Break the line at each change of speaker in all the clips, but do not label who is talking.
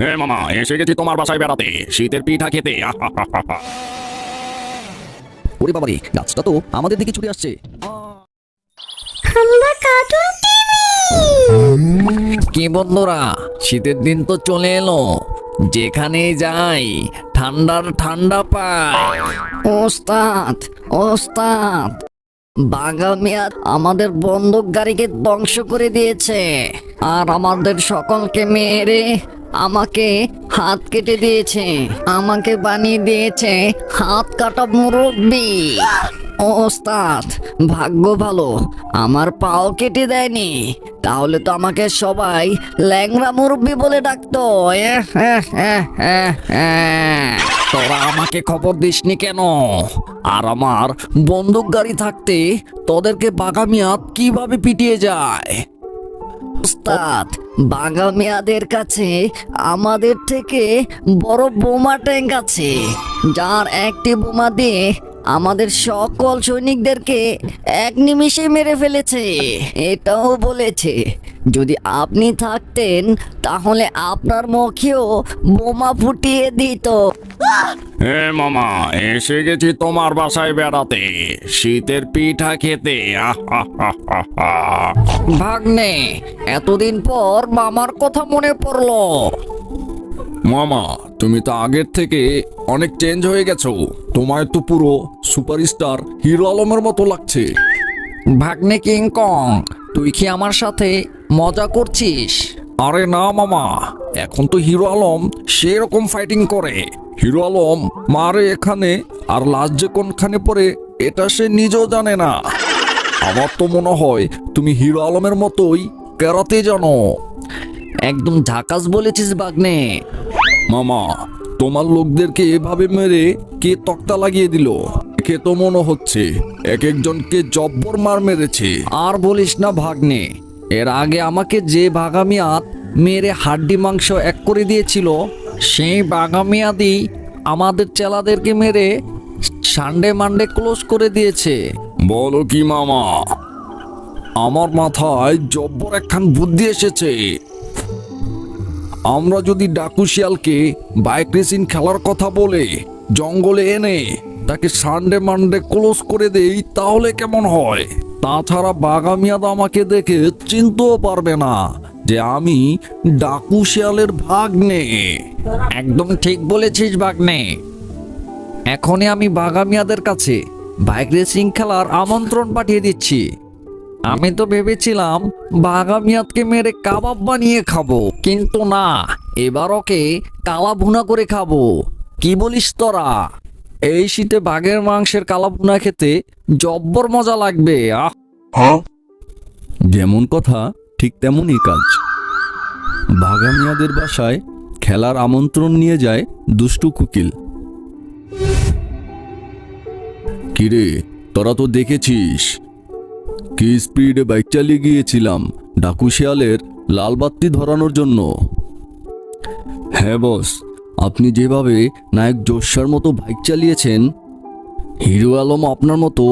হে মামা এসে গেছি তোমার বাসায় বেড়াতে। শীতের পিঠা খেতে।
ওরে বাবারে গাছটা তো আমাদের দিকে ছুটে আসছে।
আমরা কার্টুন
কি বন্ধুরা শীতের দিন তো চলে এলো। যেখানে যাই ঠান্ডার ঠান্ডা পায়। ওস্তাদ ওস্তাদ বাগামিয়া আমাদের বন্দুক গাড়িকে ধ্বংস করে দিয়েছে। আর আমাদের সকলকে মেরে আমাকে হাত কেটে দিয়েছে। আমাকে বানিয়ে দিয়েছে হাত কাটা মুরব্বি। ওস্তাদ, ভাগ্য ভালো। আমার পাও কেটে দেয়নি। তাহলে তো আমাকে সবাই ল্যাংরা মুরব্বি বলে ডাকতো। তোরা আমাকে খবর দিসনি কেন? আর আমার বন্দুক গাড়ি থাকতে তোদেরকে বাগামিয়াত কীভাবে পিটিয়ে যায়? উস্তাদ বাগামিয়াদের কাছে আমাদের থেকে বড় বোমা ট্যাঙ্ক আছে যার একটি বোমা দিয়ে আমাদের সকল সৈনিকদেরকে এক নিমিষে মেরে ফেলেছে। এটাও বলেছে যদি আপনি থাকতেন তাহলে আপনার মুখেও বোমা ফুটিয়ে দিত।
হে মামা এসে গেছি তোমার বাসায় বেড়াতে। শীতের পিঠা খেতে।
ভাগ্নে এতদিন পর মামার কথা মনে পড়ল।
মামা তুমি তো আগের থেকে অনেক চেঞ্জ হয়ে গেছো। তোমায় তো পুরো সুপারস্টার হিরো আলমের মতো লাগছে।
ভাগ্নে কিংকং তুই কি আমার সাথে মজা করছিস?
আরে না মামা এখন তো হিরো আলম সেরকম ফাইটিং করে। হিরো আলম মারে এখানে আর লাস্ট যে কোনখানে পড়ে এটা সে নিজেও জানে না। আমার তো মনে হয় তুমি হিরো আলমের মতোই কেরাতে জানো।
একদম ঝাকাস বলেছিস বাগ্নে
মামা তোমার লোকদেরকে এভাবে মেরে কে তক্তা লাগিয়ে দিল? কে তো মনে হচ্ছে এক একজনকে জব্বর মার মেরেছে।
আর বলিস না ভাগ্নে এর আগে আমাকে যে বাগামিয়াত মেরে হাড্ডি মাংস এক করে দিয়েছিল সেই বাগামিয়াদি আমাদের চেলাদেরকে মেরে সানডে মানডে ক্লোজ করে দিয়েছে।
বলো কি মামা আমার মাথায় জব্বর একখান বুদ্ধি এসেছে। আমরা যদি ডাকু শিয়ালকে বাইক রেসিং খেলার কথা বলে জঙ্গলে এনে তাকে সানডে মানডে ক্লোজ করে দেই, তাহলে কেমন হয়? তাছাড়া বাগামিয়াদ আমাকে দেখে চিনতেও পারবে না যে আমি ডাকু শিয়ালের ভাগ্নে।
একদম ঠিক বলেছিস বাগ্নে এখনই আমি বাগামিয়াদের কাছে বাইক রেসিং খেলার আমন্ত্রণ পাঠিয়ে দিচ্ছি। আমি তো ভেবেছিলাম বাগামিয়াদকে মেরে কাবাব বানিয়ে খাব কিন্তু না। এবার ওকে কালা ভুনা করে খাব। কি বলিস তোরা? এই শীতে বাঘের মাংসের কালা ভুনা খেতে জব্বর মজা লাগবে আহ।
যেমন কথা ঠিক তেমনই কাজ। বাগামিয়াদের বাসায় খেলার আমন্ত্রণ নিয়ে যায় দুষ্টু কুকিল। কিরে তোরা তো দেখেছিস কি স্পিডে বাইক চালিয়ে গিয়েছিলাম? ডাকু শিয়ালের লাল ধরানোর জন্য। হ্যাঁ বস আপনি যেভাবে নায়ক জোসার মতো বাইক চালিয়েছেন, হিরো আলম আপনার মতো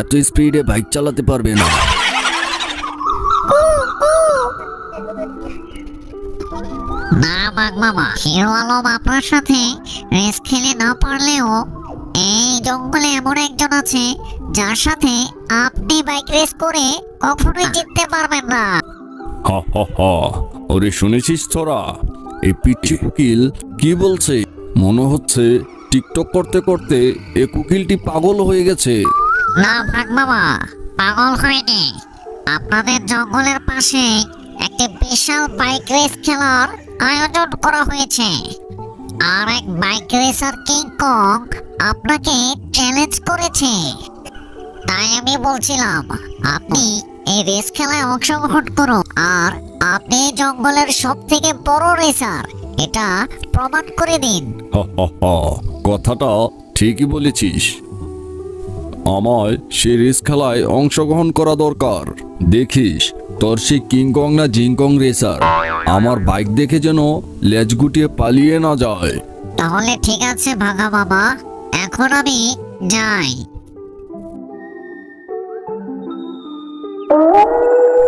এত স্পিডে বাইক চালাতে পারবে না।
না মামা হিরো আলম আপনার সাথে রেস খেলে না পারলেও এই জঙ্গলে এমন একজন আছে যার সাথে আপনি বাইক রেস করে কখনোই জিততে পারবেন না।
হা হা হা। ওরে শুনেছিস তোরা? এই পিচ্ছি কুকিল কি বলছে? মনে হচ্ছে টিকটক করতে করতে এ কুকিলটি পাগল হয়ে গেছে।
না ভাগ মামা পাগল হয়নি। আপনাদের জঙ্গলের পাশে একটি বিশাল বাইক রেস খেলার আয়োজন করা হয়েছে। আর এক বাইক রেসার কিং কং আপনাকে চ্যালেঞ্জ করেছে। তাই আমি বলছিলাম, আপনি এই রেস খেলায় অংশগ্রহণ করুন। আর আপনি জঙ্গলের সব থেকে বড় রেসার এটা প্রমাণ করে দিন।
কথাটা ঠিকই বলেছিস। আমায় সে রেস খেলায় অংশগ্রহণ করা দরকার। দেখিস তোর সে কিংকং না জিংকং রেসার আমার বাইক দেখে যেন লেজ গুটিয়ে পালিয়ে না যায়।
তাহলে ঠিক আছে ভাগা বাবা। এখন আমি যাই।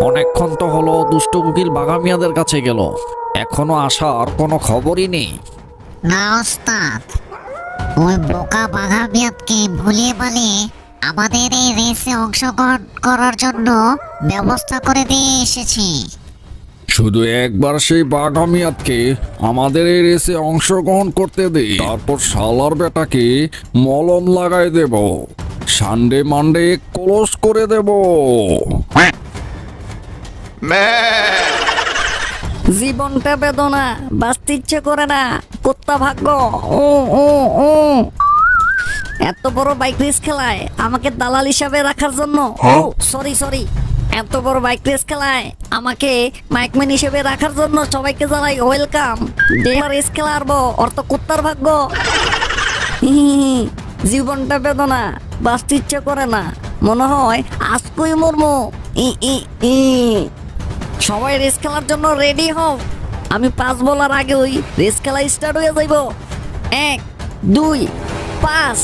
অনেকক্ষণ তো হলো দুষ্ট কুকিল বাগামিয়াদের কাছে গেল। এখনও আসার কোনো খবরই নেই।
না ওস্তাদ। ওই বোকা বাঘা মিয়াদকে ভুলিয়ে পালিয়ে আমাদের এই রেসে অংশগ্রহণ করার জন্য ব্যবস্থা করে দিয়ে এসেছি।
শুধু একবার সেই বাঘামিয়াতকে আমাদের এই রেসে অংশগ্রহণ করতে দে। তারপর শালার বেটাকে মলম লাগাই দেব। সানডে মানডে কলস করে দেব।
জীবনটা বেদনা বাঁচতে ইচ্ছে করে না। কুত্তা ভাগ্য ও ও ও এত বড় বাইক রেস খেলায় আমাকে দালাল হিসাবে রাখার জন্য। ও সরি সরি এত বড় বাইক রেস খেলায় আমাকে মাইকম্যান হিসেবে রাখার জন্য সবাইকে জানাই ওয়েলকাম যে রেস খেলা আরবো অর্থ কুত্তার ভাগ্য। জীবনটা বেদনা, বাঁচতে ইচ্ছে করে না। মনে হয় আজকই মরমো ই ই ই। সবাই রেস খেলার জন্য রেডি হও। আমি পাঁচ বলার আগে ওই রেস খেলা স্টার্ট হয়ে যাইব। এক, দুই, পাঁচ।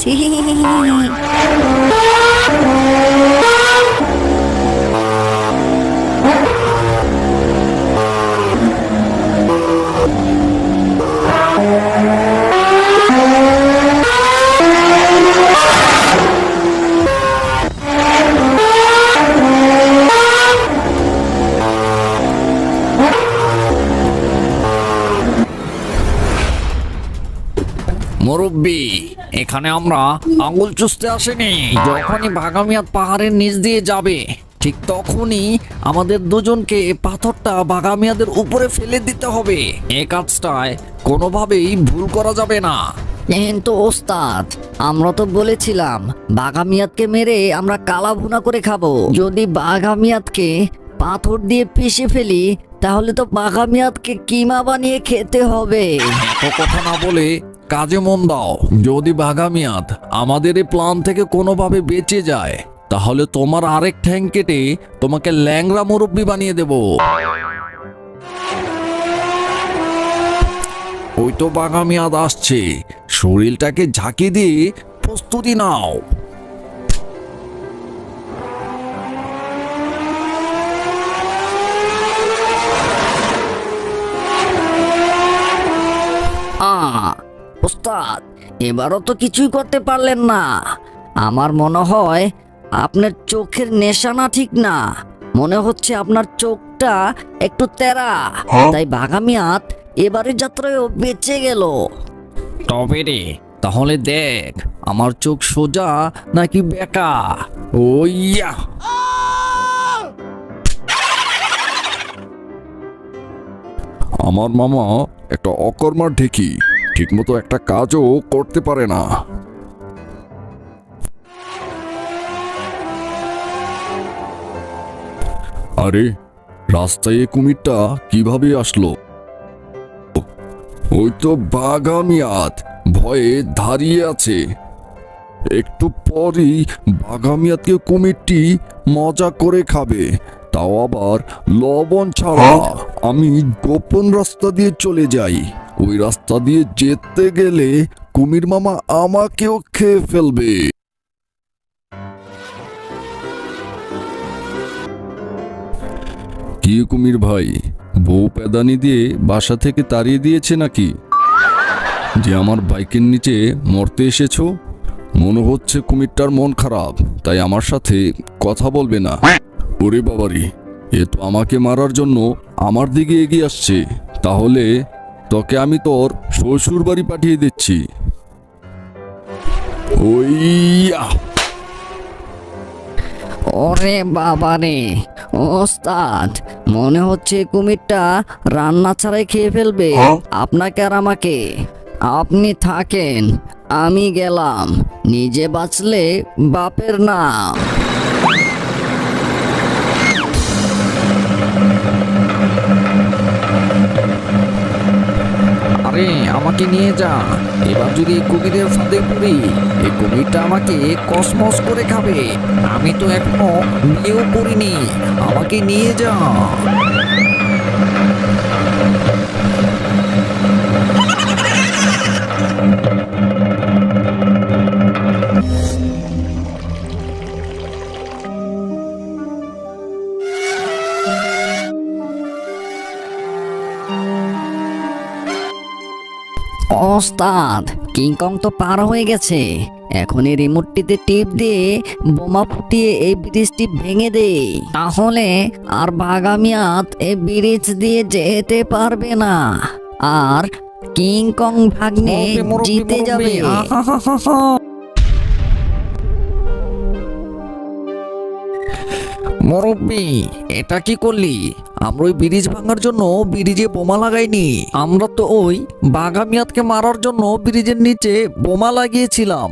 মুরব্বী এখানে আমরা আঙুল চুষতে আসেনি। যখনই বাগামিয়াত পাহাড়ের নিচ দিয়ে যাবে ঠিক তখনই আমাদের দুজনকে পাথরটা বাগামিয়াদের উপরে ফেলে দিতে হবে। এ কাজটায় কোনোভাবেই ভুল করা যাবে না।
কিন্তু ওস্তাদ আমরা তো বলেছিলাম বাঘামিয়াতকে মেরে আমরা কালা ভুনা করে খাব। যদি বাঘামিয়াতকে পাথর দিয়ে পিষে ফেলি তাহলে তো বাঘামিয়াতকে কিমা বানিয়ে খেতে হবে।
কথা না বলে কাজে মন দাও। যদি বাঘামিয়াত আমাদের এই প্লান থেকে কোনোভাবে বেঁচে যায়, তাহলে তোমার আরেক ঠ্যাং কেটে তোমাকে ল্যাংরা মুরব্বী বানিয়ে দেব। ওই তো বাঘামিয়াত আসছে। শরীরটাকে ঝাঁকি দিয়ে প্রস্তুতি নাও।
এবারও তো কিছুই করতে পারলেন না। আমার মনে হয় আপনার চোখের নেশানা ঠিক না। মনে হচ্ছে আপনার চোখটা একটু তেরা তাই বাগামিয়াত এবারের যাত্রায় বেঁচে গেল।
তবে রে তাহলে দেখ আমার চোখ সোজা নাকি বেকা?
ওইয়া আমার মামা একটা অকর্মার ঢেকি। ঠিকমতো একটা কাজও করতে পারে না। আরে, রাস্তায় এ কুমিরটা কীভাবে আসলো? ওই তো বাগামিয়াত ভয়ে দাঁড়িয়ে আছে। একটু পরই বাগামিয়াতকে কুমিরটি মজা করে খাবে, তাও আবার লবণ ছাড়া। আমি গোপন রাস্তা দিয়ে চলে যাই। ওই রাস্তা দিয়ে যেতে গেলে কুমির মামা আমাকেও খেয়ে ফেলবে। কি কুমির ভাই, বউ পেদানি দিয়ে বাসা থেকে তাড়িয়ে দিয়েছে নাকি? যে আমার বাইকের নিচে মরতে এসেছ? মনে হচ্ছে কুমিরটার মন খারাপ, তাই আমার সাথে কথা বলবে না। ওরে বাবারি, এ তো আমাকে মারার জন্য আমার দিকে এগিয়ে আসছে। তাহলে তোকে আমি তোর শ্বশুর বাড়ি পাঠিয়ে দিচ্ছি। ওইয়া
ওরে বাবা রে ওস্তাদ মনে হচ্ছে কুমিরটা রান্না ছাড়াই খেয়ে ফেলবে। আপনাকে আর আমাকে। আপনি থাকেন আমি গেলাম। নিজে বাঁচলে বাপের নাম।
আরে, আমাকে নিয়ে যা। এবার যদি কুমিরের ফাঁদে পড়ি, এই কুমিরটা আমাকে কসমস করে খাবে। আমি তো এখনও নিয়েও পড়িনি আমাকে নিয়ে যা।
ওস্তাদ কিংকং তো পার হয়ে গেছে। এখন এই রিমোটটিতে টিপ দিয়ে বোমা ফুটিয়ে এই ব্রিজটি ভেঙে দে। তাহলে আর বাগামিয়াত এই ব্রিজ দিয়ে যেতে পারবে না। আর কিংকং ভাগ্নে জিতে যাবে।
মুরব্বি এটা কি করলি? আমরা ওই ব্রিজ ভাঙার জন্য ব্রিজে বোমা লাগাইনি। আমরা তো ওই বাঘামিয়াতকে মারার জন্য ব্রিজের নিচে বোমা লাগিয়েছিলাম।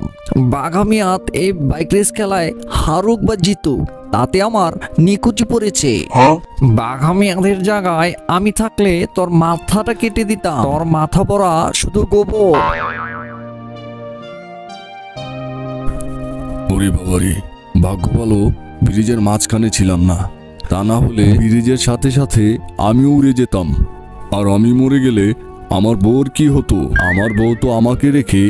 বাঘামিয়াত এই বাইক রেস খেলায় হারুক বা জিতুক তাতে আমার নিকুচি পড়েছে। বাঘামিয়াদের জায়গায় আমি থাকলে তোর মাথাটা কেটে দিতাম। তোর মাথা পড়া শুধু গোবর।
ওরে বাবারে ভাগ্য ভালো ব্রিজের মাঝখানে ছিলাম না। তা না হলে ব্রিজের সাথে সাথে আমিও উড়ে যেতাম। আর আমি মরে গেলে আমার বউর কি হতো? আমার বউ তো আমাকে রেখে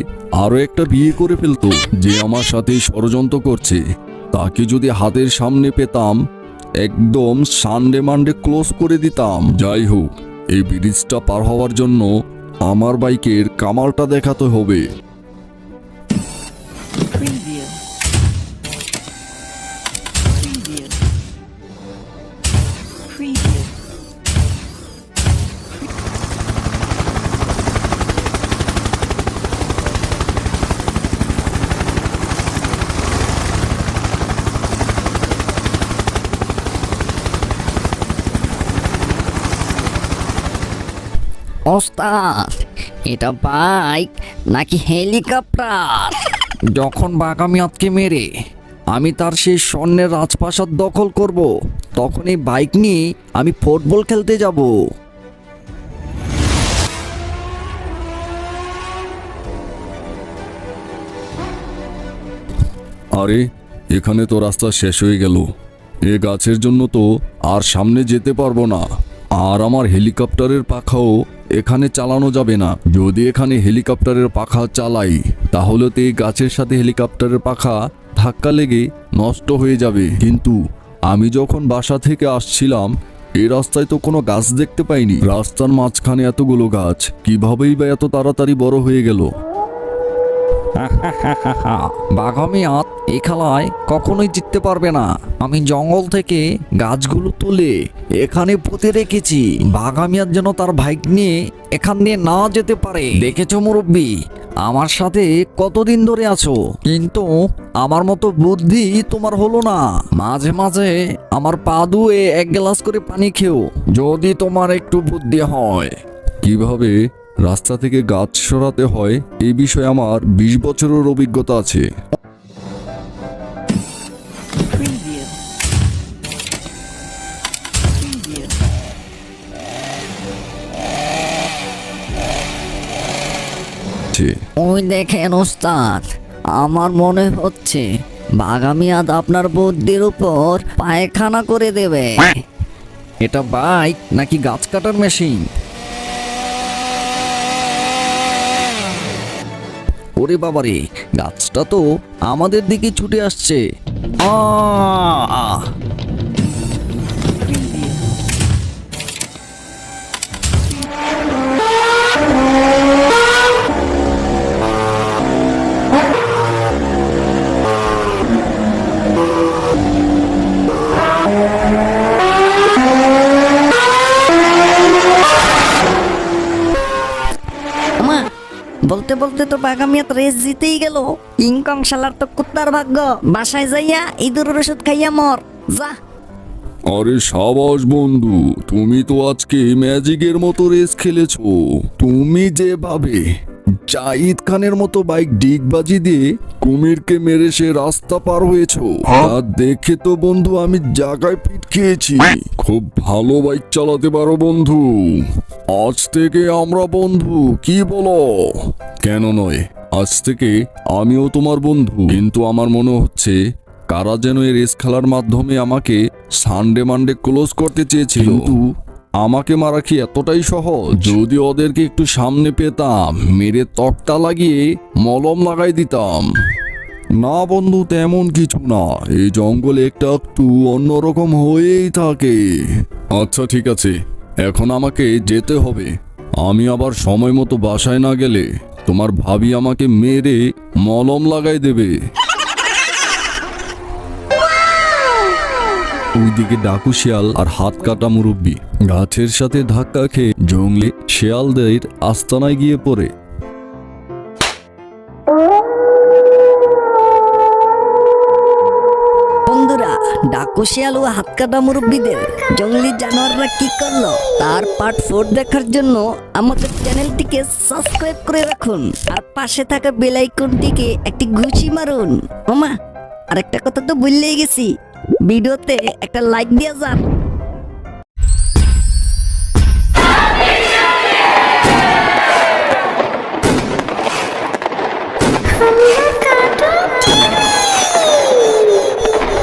আরও একটা বিয়ে করে ফেলতো, যে আমার সাথে ষড়যন্ত্র করছে। তাকে যদি হাতের সামনে পেতাম, একদম সানডে মানডে ক্লোজ করে দিতাম। যাই হোক, এই ব্রিজটা পার হওয়ার জন্য আমার বাইকের কামালটা দেখাতে হবে।
ওস্তাদ এটা বাইক নাকি হেলিকপ্টার?
যখন বাগামিয়াতকে মেরে আমি তার সেই স্বর্ণের রাজপ্রাসাদ দখল করব তখন এই বাইক নিয়ে আমি ফুটবল খেলতে যাব।
আরে এখানে তো রাস্তা শেষ হয়ে গেল। এ গাছের জন্য তো আর সামনে যেতে পারব না। আর আমার হেলিকপ্টারের পাখাও এখানে চালানো যাবে না। যদি এখানে হেলিকপ্টারের পাখা চালাই, তাহলে তো এই গাছের সাথে হেলিকপ্টারের পাখা ধাক্কা লেগে নষ্ট হয়ে যাবে। কিন্তু আমি যখন বাসা থেকে আসছিলাম, এই রাস্তায় তো কোনো গাছ দেখতে পাইনি। রাস্তার মাঝখানে এতগুলো গাছ, কিভাবেই বা এত তাড়াতাড়ি বড় হয়ে গেল?
বাঘামিয়াত এই খেলায় কখনোই জিততে পারবে না। আমি জঙ্গল থেকে গাছগুলো তুলে এখানে পুঁতে রেখেছি। বাঘামিয়াত যেন তার বাইক নিয়ে এখান দিয়ে না যেতে পারে। দেখেছ মুরব্বী, আমার সাথে কতদিন ধরে আছো? কিন্তু আমার মতো বুদ্ধি তোমার হলো না। মাঝে মাঝে আমার পা ধুয়ে এক গ্লাস করে পানি খেও। যদি তোমার একটু বুদ্ধি হয়,
কীভাবে রাস্তা থেকে গাছ সরাতে হয় এই বিষয়ে আমার বিশ বছরের অভিজ্ঞতা আছে।
ওই দেখেন ওস্তাদ আমার মনে হচ্ছে বাগামিয়াদ আপনার বুদ্ধির উপর পায়খানা করে দেবে।
এটা বাইক নাকি গাছ কাটার মেশিন? ওরে বাবারে গাছটা তো আমাদের দিকে ছুটে আসছে।
বলতে বলতে তো বাগামিয়াত রেস জিতেই গেল। ইনকাম শালার তো কুত্তার ভাগ্য। বাসায় যাইয়া ইঁদুরের ওষুধ খাইয়া মর। যা।
আরে সাবাস বন্ধু, তুমি তো আজকে ম্যাজিকের মতো রেস খেলেছো। তুমি যেভাবে জাহিদ খানের মতো বাইক ডিগবাজি দিয়ে কুমিরকে মেরে সে রাস্তা পার হয়েছ। তা দেখে তো বন্ধু আমি জায়গায় পিট খেয়েছি। খুব ভালো বাইক চালাতে পারো বন্ধু। আজ থেকে আমরা বন্ধু কি বলো? কেন নয় আজ থেকে আমিও তোমার বন্ধু। কিন্তু আমার মনে হচ্ছে কারা যেন এই রেস খেলার মাধ্যমে আমাকে সানডে মানডে ক্লোজ করতে চেয়েছিল। কিন্তু আমাকে মারা কি এতটাই সহজ? যদি ওদেরকে একটু সামনে পেতাম, মেরে তক্তা লাগিয়ে মলম লাগাই দিতাম। না বন্ধু, তেমন কিছু না। এই জঙ্গলে একটা একটু অন্যরকম হয়েই থাকে। আচ্ছা ঠিক আছে। এখন আমাকে যেতে হবে। আমি আবার সময় মতো বাসায় না গেলে তোমার ভাবি আমাকে মেরে মলম লাগাই দেবে। ওইদিকে ডাকু শিয়াল আর হাত কাটা মুরব্বি গাছের সাথে ধাক্কা খেয়ে জঙ্গলে শিয়ালদের আস্তানায় গিয়ে পড়ে।
ডাকু শিয়াল ও হাত কাটা মুরব্বীদের জঙ্গলি জানোয়াররা কি করল? তার পার্ট ফোর দেখার জন্য আমাদের চ্যানেলটিকে সাবস্ক্রাইব করে রাখুন আর পাশে থাকা বেল আইকনটিকে একটি ঘুষি মারুন। ওমা, আরেকটা কথা তো বললেই গেছি। ভিডিওতে একটা লাইক দিয়ে যান।